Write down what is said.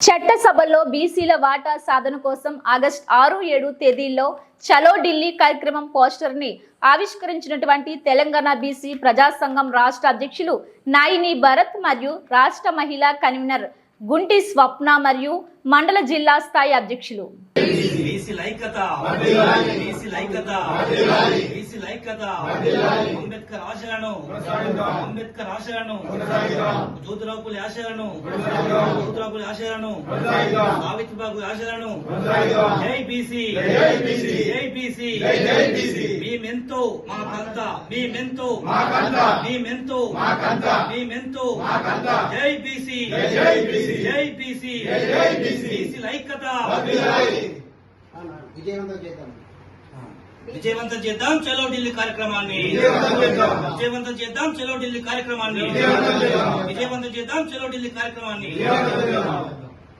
చట్టసభలో బీసీల వాటా సాధన కోసం ఆగస్టు ఆరు ఏడు తేదీల్లో చలో ఢిల్లీ కార్యక్రమం పోస్టర్ని ఆవిష్కరించినటువంటి తెలంగాణ బీసీ ప్రజాసంఘం రాష్ట్ర అధ్యక్షులు నాయిని భరత్ మరియు రాష్ట్ర మహిళా కన్వీనర్ గుంటి స్వప్న మరియు మండల జిల్లా స్థాయి అధ్యక్షులు. లైకత అంబేద్కర్ ఆశయాలను అంబేద్కర్ ఆశయాలను జ్యోతిరావు పులి ఆశయాలను జ్యోతిరావు పులి ఆశయాలను సావిత్రిబాబు ఆశయాలను జై బీసీ. జై బీసీ. మేమెంతో మాకంత. మేమెంతో. మేమెంతో. మేమెంతో. జై బీసీ. జై బీసీ. బీసీ. లైకత విజయవంతం చేద్దాం. విజయవంతం చేద్దాం చలో ఢిల్లీ కార్యక్రమాన్ని. విజయవంతం చేద్దాం. చలో ఢిల్లీ కార్యక్రమాన్ని. విజయవంతం చేద్దాం. చలో ఢిల్లీ కార్యక్రమాన్ని.